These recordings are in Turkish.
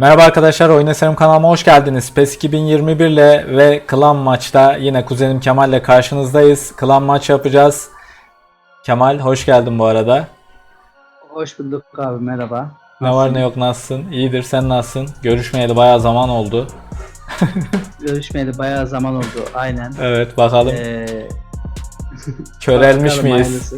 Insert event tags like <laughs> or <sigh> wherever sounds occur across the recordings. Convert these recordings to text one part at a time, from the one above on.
Merhaba arkadaşlar, Oyun Eserim kanalıma hoş geldiniz. PES 2021 ile ve Klan maçta yine kuzenim Kemal ile karşınızdayız. Klan maç yapacağız. Kemal hoş geldin bu arada. Hoş bulduk abi merhaba. Ne var ne yok nasılsın? İyidir sen nasılsın? Görüşmeyeli bayağı zaman oldu. <laughs> Görüşmeyeli bayağı zaman oldu aynen. Evet bakalım Ee, körelmiş bakalım miyiz? hayırlısı.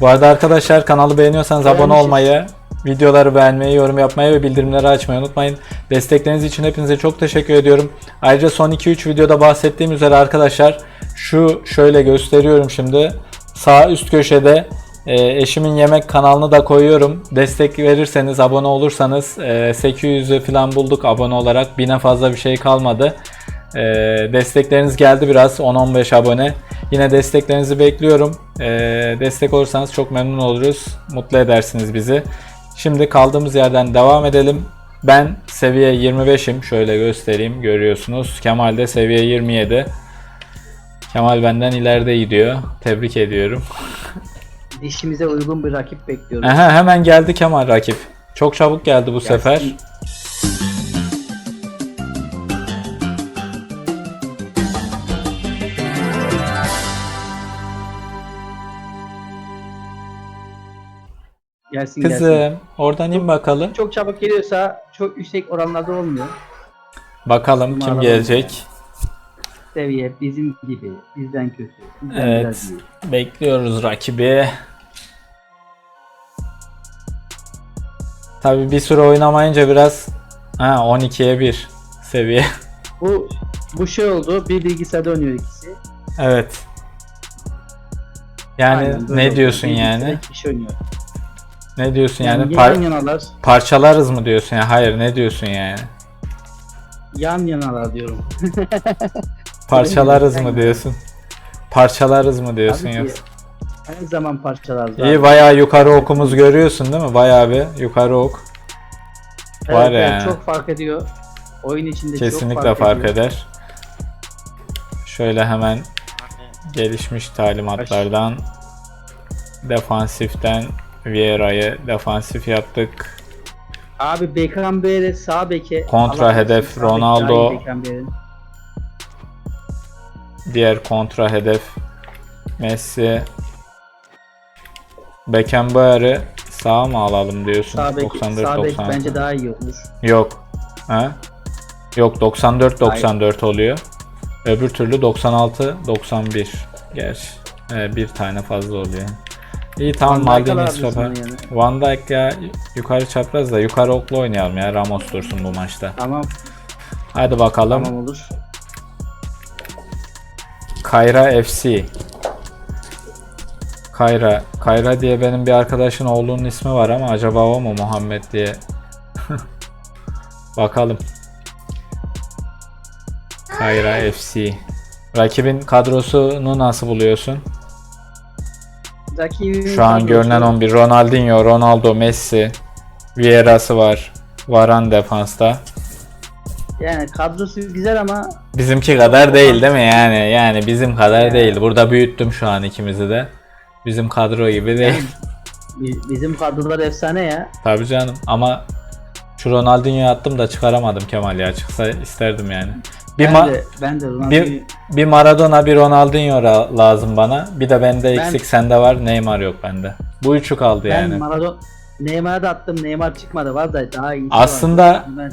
Bu arada arkadaşlar kanalı beğeniyorsanız abone Beğenmişiz. olmayı, videoları beğenmeyi, yorum yapmayı ve bildirimleri açmayı unutmayın. Destekleriniz için hepinize çok teşekkür ediyorum. Ayrıca son 2-3 videoda bahsettiğim üzere arkadaşlar şu şöyle gösteriyorum şimdi. Sağ üst köşede e, eşimin yemek kanalını da koyuyorum. Destek verirseniz, abone olursanız e, 800'ü falan bulduk abone olarak. 1000'e fazla bir şey kalmadı. E, destekleriniz geldi biraz 10-15 abone. Yine desteklerinizi bekliyorum. E, destek olursanız çok memnun oluruz. Mutlu edersiniz bizi. Şimdi kaldığımız yerden devam edelim. Ben seviye 25'im. Şöyle göstereyim. Görüyorsunuz. Kemal de seviye 27. Kemal benden ileride gidiyor. Tebrik ediyorum. <laughs> Dişimize uygun bir rakip bekliyoruz. Aha, hemen geldi Kemal rakip. Çok çabuk geldi bu sefer. Gelsin gelsin. Kızım oradan in bakalım. Çok çabuk geliyorsa çok yüksek oranlarda olmuyor. Bakalım kim Numaralı gelecek. Seviye bizim gibi. Bizden kötü. Bizden Evet. biraz iyi. Bekliyoruz rakibi. Tabi bir süre oynamayınca biraz ha 12'ye 1 seviye. <laughs> Bu bu şey oldu. Bir bilgisayarda oynuyor ikisi. evet. Yani Aynen, böyle ne oldu. diyorsun yani? bilgisayar iki kişi oynuyor. Ne diyorsun Yani, yani? yan Par- yanalar. parçalarız mı diyorsun ya? Hayır ne diyorsun yani? Yan yanalar diyorum. <laughs> Parçalarız mı diyorsun? Parçalarız mı diyorsun ki yoksa? Her zaman parçalar. İyi bayağı yukarı okumuz görüyorsun değil mi? Bayağı bir yukarı ok. Evet, var evet, yani. çok fark ediyor. Oyun içinde Kesinlikle çok fark, ediyor. eder. Şöyle hemen gelişmiş talimatlardan defansiften Vieira'yı defansif yaptık. Abi Beckenbauer'e sağ beke. Kontra Allah hedef sağ Ronaldo. Diğer kontra hedef Messi. Beckenbauer'ı sağa mı alalım diyorsun? Sağ bek, 94 sağ bek 96. bence daha iyi olur. Yok. Ha? Yok 94 94 oluyor. Öbür türlü 96 91. Gerçi evet, bir tane fazla oluyor. İyi tamam Maldini stoper. Van Dijk ya yukarı çapraz da yukarı oklu oynayalım ya Ramos dursun bu maçta. Tamam, Hadi bakalım. tamam olur. Kayra FC. Kayra. Kayra diye benim bir arkadaşın oğlunun ismi var ama acaba o mu Muhammed diye. <laughs> Bakalım. Kayra FC. Rakibin kadrosunu nasıl buluyorsun? Rakibin Şu an görünen 11 Ronaldinho, Ronaldo, Messi, Vieira'sı var. Varan defansta. Yani kadrosu güzel ama Bizimki kadar değil değil mi yani? Yani bizim kadar değil. Burada büyüttüm şu an ikimizi de. Bizim kadro gibi değil. bi- bizim kadrolar efsane ya. Tabii canım ama şu Ronaldinho'yu attım da çıkaramadım Kemal ya. Çıksa isterdim yani. Bir, ben ma- de ben de bir, bir Maradona bir Ronaldinho lazım bana. Bir de bende eksik sende var. Neymar yok bende. Bu üçü kaldı ben yani. Maradona Neymar'a da attım. Neymar çıkmadı. Var da daha iyi. Aslında- ben.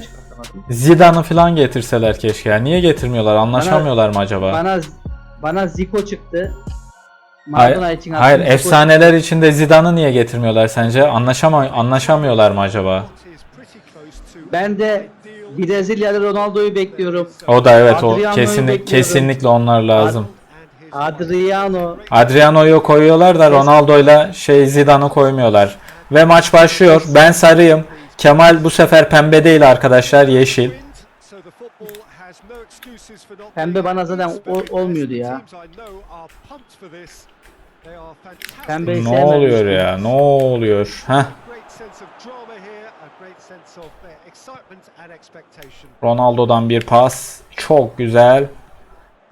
Zidane'ı falan getirseler keşke ya. Niye getirmiyorlar? Anlaşamıyorlar mı acaba? Bana bana Zico çıktı. Hayır, Maradona için hayır attım, Zico efsaneler içinde Zidane'ı niye getirmiyorlar sence? Anlaşama anlaşamıyorlar mı acaba? Ben de Brezilyalı Ronaldo'yu bekliyorum. O da evet o Adriano'yu kesinlik bekliyorum. kesinlikle onlar lazım. Adriano. Adriano'yu koyuyorlar da Ronaldo'yla şey Zidane'ı koymuyorlar. Ve maç başlıyor. Ben sarıyım. Kemal bu sefer pembe değil arkadaşlar, yeşil. Pembe bana zaten ol- olmuyordu ya. Pembeyi Ne oluyor ya? Ne oluyor? Heh. Ronaldo'dan bir pas. Çok güzel.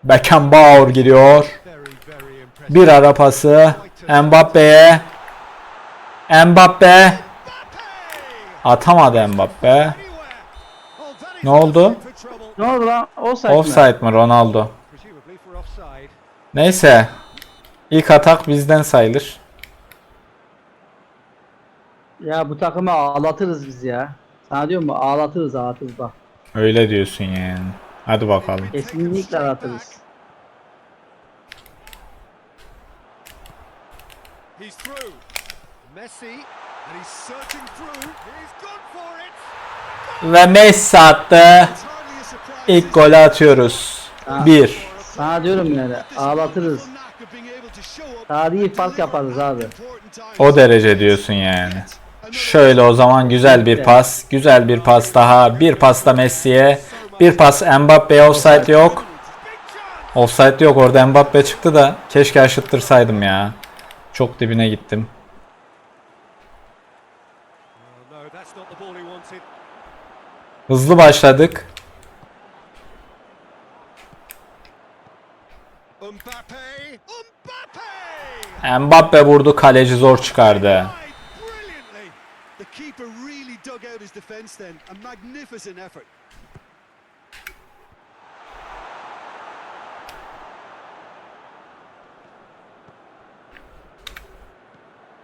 Beckenbauer giriyor. Bir ara pası. Mbappe'ye. Mbappe. Atamadı Mbappe. Ne oldu? Ne oldu lan? Offside, mi? Offside mı Ronaldo? Presumably for offside. Neyse. İlk atak bizden sayılır. Ya bu takımı ağlatırız biz ya. Sana diyorum mu? Ağlatırız ağlatırız bak. Öyle diyorsun yani. Hadi bakalım. Kesinlikle ağlatırız. He's through. Messi, and he's searching through. He's gone for it. Ve Messi attı. İlk golü atıyoruz. Ha. 1. Sana diyorum yani ağlatırız. Tarihi fark yaparız abi. O derece diyorsun yani. Şöyle o zaman güzel bir pas. Güzel bir pas daha. Bir pas da Messi'ye. Bir pas Mbappe'ye offside yok. Offside yok orada Mbappe çıktı da keşke aşıttırsaydım ya. Çok dibine gittim. Hızlı başladık. Mbappe vurdu kaleci zor çıkardı. Right, Brilliantly. The keeper really dug out his defence then. A magnificent effort.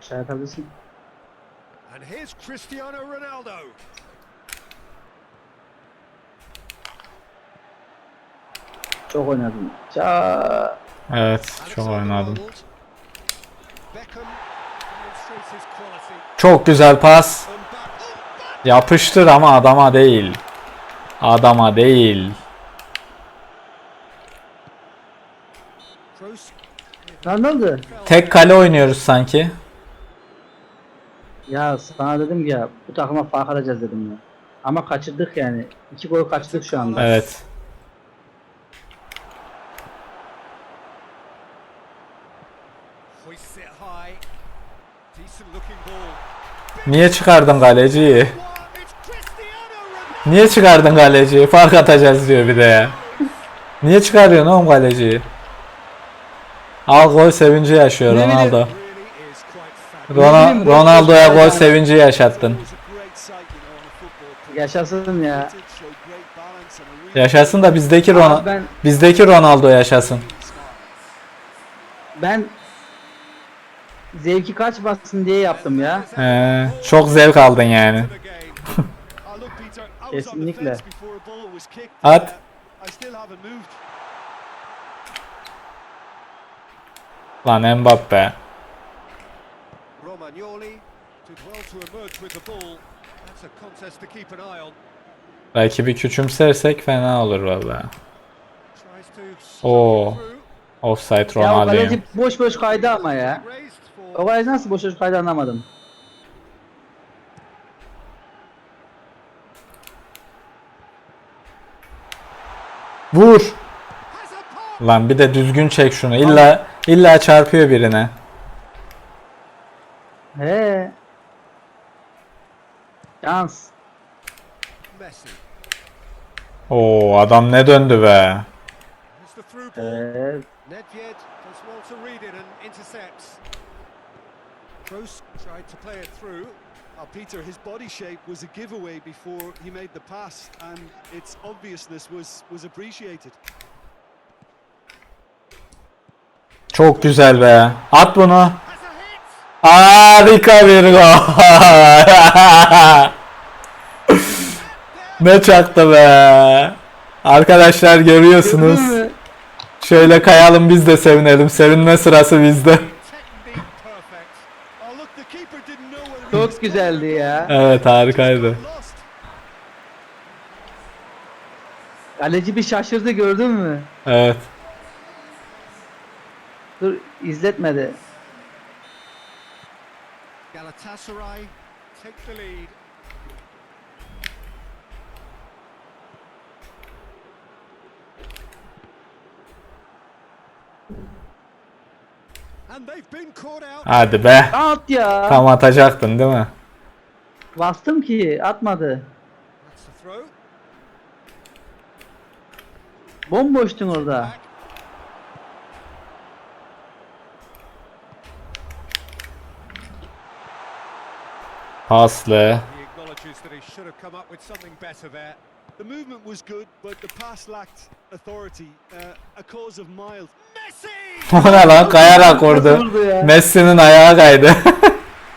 Şey yapabilirsin. And here's Cristiano Ronaldo. Çok oynadım. Ça Evet çok Alexander oynadım. Beckham demonstrates his quality. Çok güzel pas. Yapıştır ama adama değil. Adama değil. Oldu? Tek kale oynuyoruz sanki. Ya sana dedim ya bu takıma fark atacağız dedim ya. Ama kaçırdık yani. İki gol kaçırdık şu anda. Evet. Niye çıkardın kaleciyi? Niye çıkardın kaleciyi? Fark atacağız diyor bir de ya. Niye çıkarıyorsun oğlum kaleciyi? Al gol sevinci yaşıyor Ne. Ronaldo. Ronaldo'ya gol sevinci yaşattın. Yaşasın ya. Yaşasın da bizdeki Ronaldo ben bizdeki Ronaldo yaşasın. ben zevki kaçmasın diye yaptım ya. Ee, çok zevk aldın yani. <laughs> Kesinlikle. At. Lan Mbappe. Rakibi küçümsersek fena olur valla. Oo. Offside Ya o Ronaldo'yum. kaleci boş boş kaydı ama ya. O kaleci nasıl boş boş kaydı anlamadım. Vur. has. Lan bir de düzgün çek şunu. İlla illa çarpıyor birine. He. Şans. Messi. Oo adam ne döndü be. Ee, Nedved does well to read it and intercepts. Kroos tried to play it through. Uh, Peter, his body shape was a giveaway before he made the pass, and its obviousness was was appreciated. Çok güzel be. At bunu. Harika bir gol. <laughs> ne çaktı be. Arkadaşlar görüyorsunuz. Şöyle kayalım biz de sevinelim. Sevinme sırası bizde. Çok güzeldi ya. Evet harikaydı. Kaleci bir şaşırdı gördün mü? Evet. Dur izletmedi. Galatasaray take the lead. Caught out. Hadi be. At ya. Tam atacaktın değil mi? Bastım ki atmadı. Bomboştun orada. Paslı. The movement was good, but the pass lacked authority. Uh, a cause of mild. Messi! O ne lan? Kayarak vurdu. Messi'nin ayağı kaydı.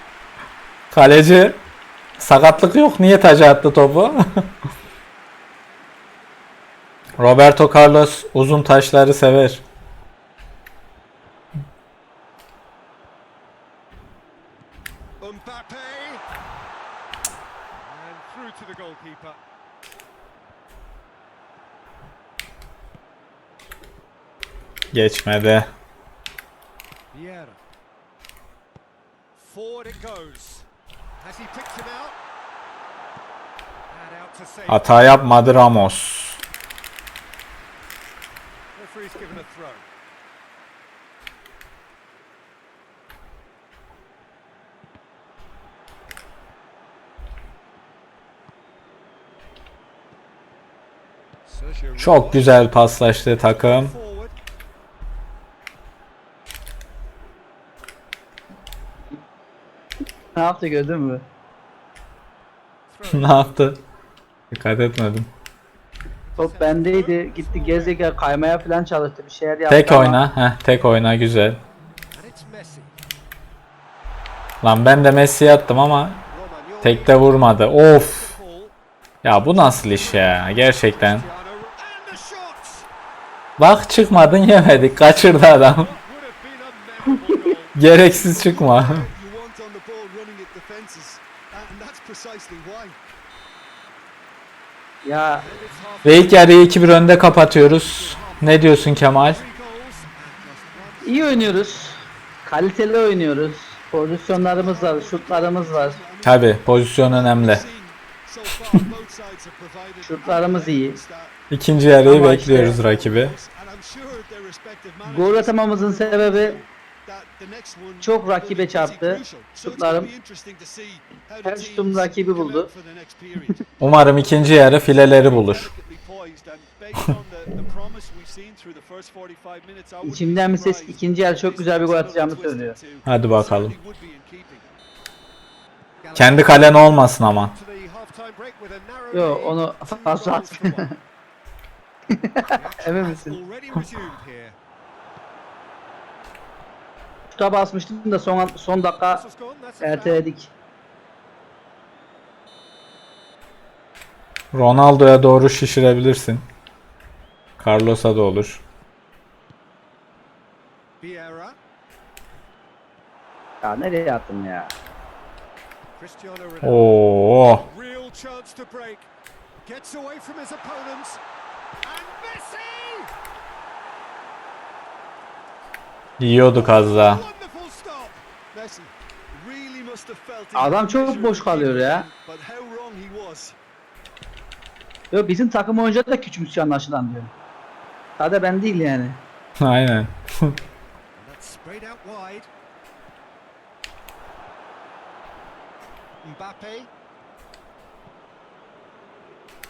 <laughs> Kaleci sakatlık yok. Niye taca attı topu? <laughs> Roberto Carlos uzun taşları sever. Mbappe! And through to the goalkeeper. Geçmedi. Vieira. Forward it goes. Has he picked him out? And out to save. Hata yapmadı Ramos. Çok güzel paslaştı takım. Yaptı gördün mü? <laughs> Ne yaptı? Dikkat etmedim. Top bendeydi. Gitti gerizekalı kaymaya falan çalıştı. Bir şeyler yaptı Tek ama oyna. Heh, tek oyna güzel. Lan ben de Messi'ye attım ama tekte vurmadı. Of. Ya bu nasıl iş ya? Gerçekten. Bak çıkmadın yemedik. Kaçırdı adam. <laughs> Gereksiz çıkma. Ya ilk yarıyı 2-1 önde kapatıyoruz. Ne diyorsun Kemal? iyi oynuyoruz. Kaliteli oynuyoruz. Pozisyonlarımız var, şutlarımız var. Tabi pozisyon önemli. <laughs> Şutlarımız iyi. İkinci yarıyı Ama bekliyoruz işte- rakibi. Their respective Gol atamamızın sebebi çok rakibe çarptı. Şutlarım. Her şutum rakibi buldu. <laughs> Umarım ikinci yarı fileleri bulur. Delicately poised and based on the, the promise we've seen through the first 45 minutes, I wouldn't be İçimden bir ses ikinci yarı çok güzel bir gol atacağımı söylüyor. Hadi bakalım. Kendi kalen olmasın ama. Yo onu fazla <laughs> at. Emin misin? Şuta basmıştım da son son dakika erteledik. Ronaldo'ya doğru şişirebilirsin. Carlos'a da olur. Ya nereye attım ya? Oo. Yiyorduk az daha. Adam çok boş kalıyor ya. But how wrong he was. Yo bizim takım oyuncuları da küçümsüyor anlaşılan diyor. Sadece ben değil yani. <laughs> Aynen.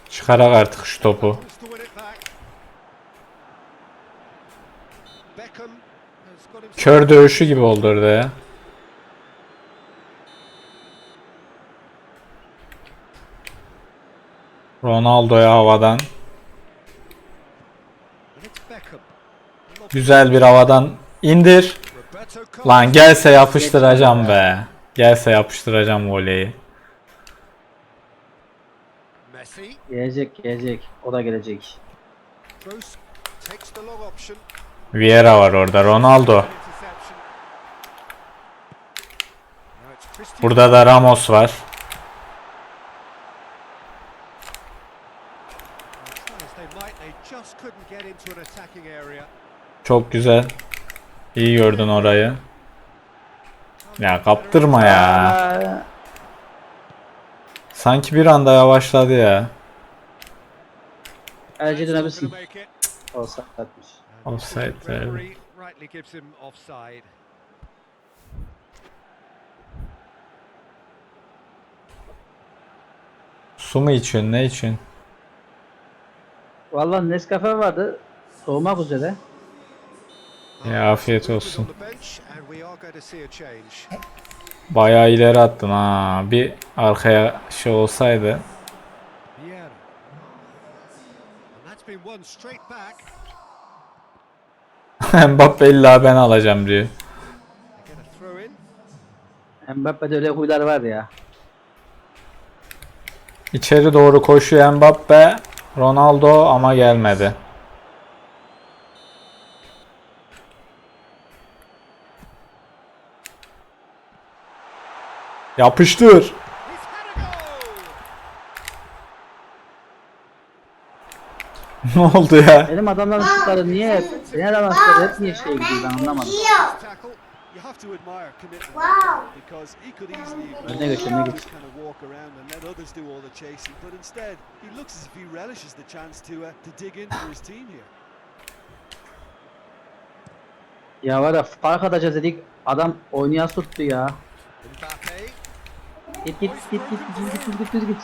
Çıkarak artık şu topu. Beckham Kör dövüşü gibi oldu orada ya. Ronaldo'ya havadan. Güzel bir havadan indir. Lan gelse yapıştıracağım be. Gelse yapıştıracağım voleyi. Gelecek gelecek. O da gelecek. Vieira var orada. Ronaldo. Burada da Ramos var. Çok güzel. İyi gördün orayı. Ya kaptırma ya. Sanki bir anda yavaşladı ya. Make it. Olsa atmış. Offside uh, verdi. Su mu içiyorsun? Ne için? Vallahi Nescafe vardı. Soğumak üzere. Ya afiyet olsun. Bayağı ileri attın ha. Bir arkaya şey olsaydı. <laughs> Mbappe illa ben alacağım diyor. Mbappe'de öyle huylar var ya. İçeri doğru koşuyor Mbappe. Ronaldo ama gelmedi. Yapıştır. He's had a goal. <laughs> ne oldu ya? Benim adamların şutları niye hep, benim adamların şutları hep niye şey gidiyor ben anlamadım. tackle. You have to admire commitment Wow. because he could easily ignore Önüne geç, önüne it, geç. just kind of walk around and let others do all the chasing. But instead, he looks as if he relishes the chance to uh, to dig in for his team here. Ya var ya fark atacağız dedik adam oynayan tuttu ya. Git git git git git git git git git.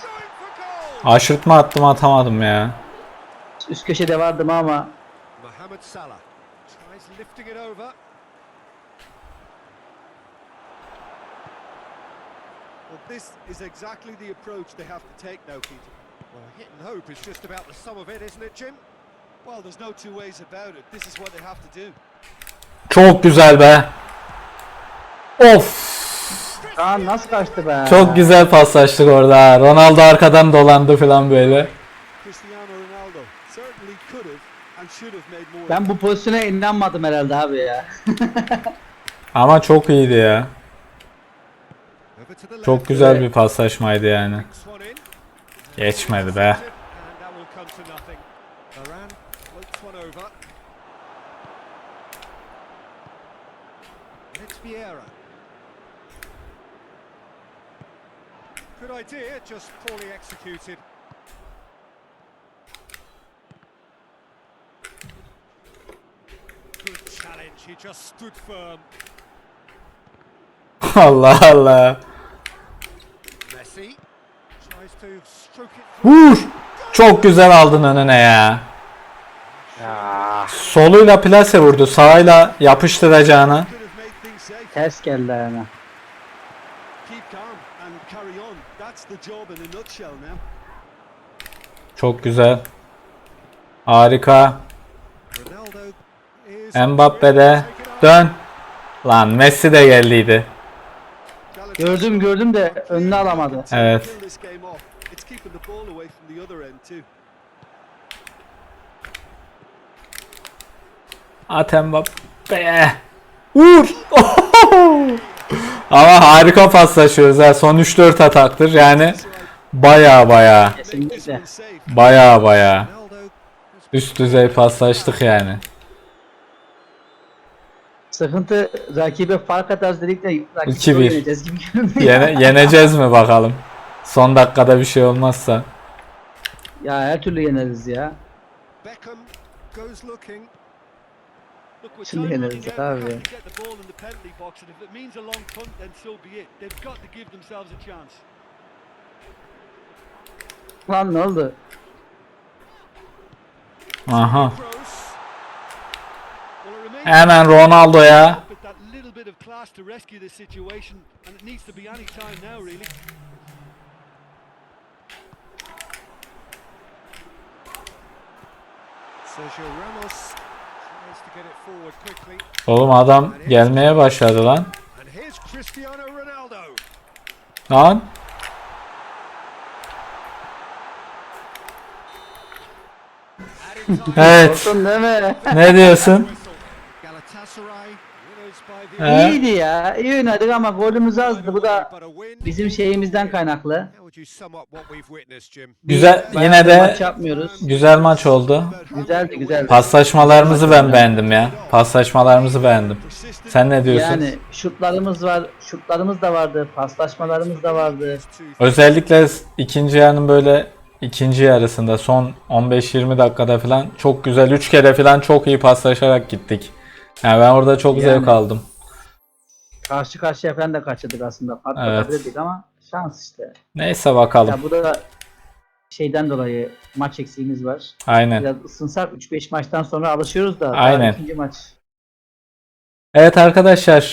Aşırtma attım atamadım ya. Üst köşede vardım ama Mohamed Salah tries lifting it over. Well, this is exactly the approach they have to take now, Peter. Well, hit and hope is just about the sum of it, isn't it, Jim? Well, there's no two ways about it. This is what they have to do. Çok güzel be. Of. Kaan nasıl kaçtı be? Çok güzel paslaştık orada. Ronaldo arkadan dolandı falan böyle. Ben bu pozisyona inanmadım herhalde abi ya. <laughs> Ama çok iyiydi ya. Çok güzel bir paslaşmaydı yani. Geçmedi be. Good idea, just poorly executed. <laughs> Allah Allah. Vur. Çok güzel aldın önüne ya. Ah. Soluyla plase vurdu. Sağıyla yapıştıracağına. Ters geldi ayağına. Çok güzel. Harika. Mbappe de. Dön. Lan Messi de geldiydi. Gördüm gördüm de önüne alamadı. Evet. At Mbappe. Vur. <laughs> Ama harika paslaşıyoruz ha. Son 3-4 ataktır. Yani baya baya. Kesinlikle. Baya baya. Üst düzey paslaştık yani. Sıkıntı rakibe fark atarız dedik de rakibe yeneceğiz gibi görünüyor. Yene, yeneceğiz mi bakalım? Son dakikada bir şey olmazsa. Ya her türlü yeneriz ya. Beckham goes. Şimdi yeneriz abi. Lan ne oldu? Aha. Hemen Ronaldo'ya. Oğlum adam gelmeye başladı lan. Lan. evet. ne diyorsun? He? İyiydi ya. İyi oynadık ama golümüz azdı. Bu da bizim şeyimizden kaynaklı. Güzel yine de maç yapmıyoruz. güzel maç oldu. Güzeldi güzeldi. Paslaşmalarımızı ben beğendim ya. Paslaşmalarımızı beğendim. Sen ne diyorsun? Yani şutlarımız var, şutlarımız da vardı, paslaşmalarımız da vardı. Özellikle ikinci yarının böyle ikinci yarısında son 15-20 dakikada falan çok güzel 3 kere falan çok iyi paslaşarak gittik. Yani ben orada çok Yani. zevk aldım. Karşı karşıya falan da kaçırdık aslında. Patlatabilirdik ama şans işte. Neyse bakalım. Ya bu da şeyden dolayı maç eksiğimiz var. Aynen. Biraz ısınsak 3-5 maçtan sonra alışıyoruz da. daha Aynen. ikinci maç. Evet arkadaşlar,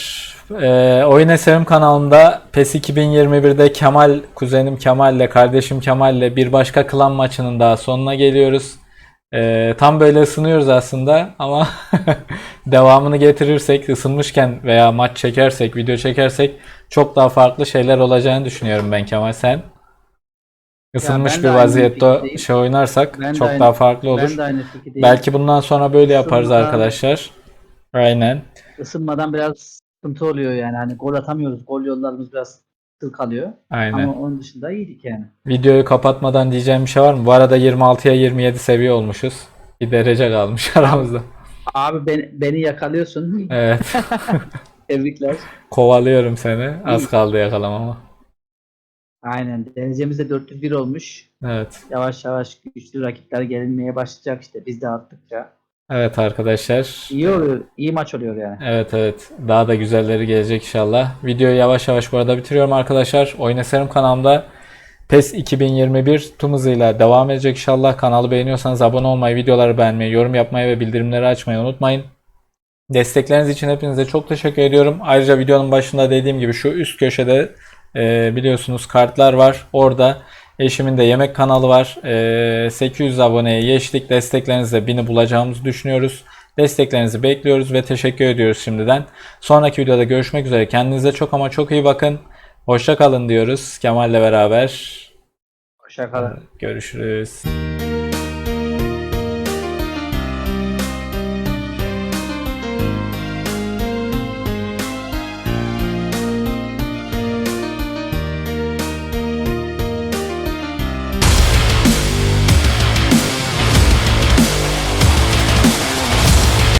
e, Oyun Eserim kanalında PES 2021'de Kemal, kuzenim Kemal'le, kardeşim Kemal'le bir başka klan maçının daha sonuna geliyoruz. Ee, tam böyle ısınıyoruz aslında ama <laughs> devamını getirirsek, ısınmışken veya maç çekersek, video çekersek çok daha farklı şeyler olacağını düşünüyorum ben Kemal sen. Isınmış bir vaziyette şey oynarsak Ben çok aynı- daha farklı olur. Belki bundan sonra böyle yaparız Isınmadan- arkadaşlar. Aynen. ısınmadan biraz sıkıntı oluyor yani. Hani gol atamıyoruz. Gol yollarımız biraz sığ kalıyor. Aynen. Ama onun dışında iyiydik yani. Videoyu kapatmadan diyeceğim bir şey var mı? Bu arada 26'ya 27 seviye olmuşuz. Bir derece kalmış <laughs> aramızda. Abi beni, beni yakalıyorsun. Evet. <laughs> Tebrikler. Kovalıyorum seni. Az kaldı yakalamama. Aynen. Derecemiz de 401 olmuş. Evet. Yavaş yavaş güçlü rakipler gelinmeye başlayacak işte biz de arttıkça. Evet arkadaşlar. İyi oluyor. iyi maç oluyor yani. Evet evet. Daha da güzelleri gelecek inşallah. Videoyu yavaş yavaş bu arada bitiriyorum arkadaşlar. Oyun Eserim kanalımda PES 2021 tüm hızıyla devam edecek inşallah. Kanalı beğeniyorsanız abone olmayı, videoları beğenmeyi, yorum yapmayı ve bildirimleri açmayı unutmayın. Destekleriniz için hepinize çok teşekkür ediyorum. Ayrıca videonun başında dediğim gibi şu üst köşede e, biliyorsunuz kartlar var. Orada eşimin de yemek kanalı var. E, 800 aboneye geçtik. Desteklerinizle 1000'i bulacağımızı düşünüyoruz. Desteklerinizi bekliyoruz ve teşekkür ediyoruz şimdiden. Sonraki videoda görüşmek üzere. Kendinize çok ama çok iyi bakın. Hoşça kalın diyoruz Kemal'le beraber. Hoşçakalın. Görüşürüz.